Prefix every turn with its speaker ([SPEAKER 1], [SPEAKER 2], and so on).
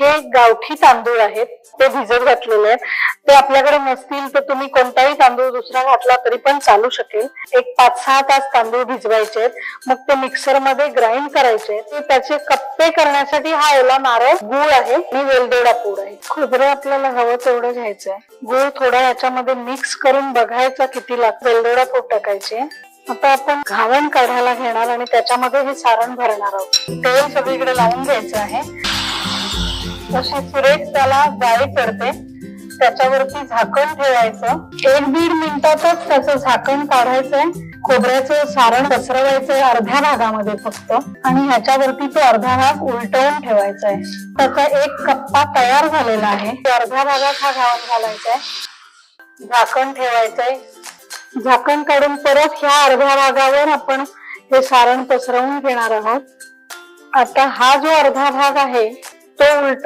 [SPEAKER 1] हे गावठी तांदूळ आहेत ते भिजत घातलेले आहेत. ते आपल्याकडे नसतील तर तुम्ही कोणताही तांदूळ दुसरा घातला तरी पण चालू शकेल. एक पाच सहा तास तांदूळ भिजवायचे आहेत. मग ते मिक्सरमध्ये ग्राइंड करायचे ते त्याचे कप्पे करण्यासाठी हा ओला नारळ गुळ आहे. आणि वेलदोडा पूड आहे. खोबरं आपल्याला हवं तेवढं घ्यायचं आहे गुळ थोडा याच्यामध्ये मिक्स करून बघायचा किती लागतं. वेलदोडा पूड टाकायचे. आता आपण घावण काढायला घेणार आणि त्याच्यामध्ये हे सारण भरणार आहोत. तेल सगळीकडे लावून घ्यायचं आहे. तशी सुरेख त्याला जाळी पडते. त्याच्यावरती झाकण ठेवायचं. एक दीड मिनिटातच त्याचं झाकण काढायचंय. खोबऱ्याचं सारण पसरवायचंय अर्ध्या भागामध्ये फक्त. आणि ह्याच्यावरती तो अर्धा भाग उलटवून ठेवायचा आहे त्याचा एक कप्पा तयार झालेला आहे. अर्ध्या भागात हा घावन घालायचा आहे झाकण ठेवायचंय. झाकण काढून परत ह्या अर्ध्या भागावर आपण हे सारण पसरवून घेणार आहोत. आता हा जो अर्धा भाग आहे तो उलट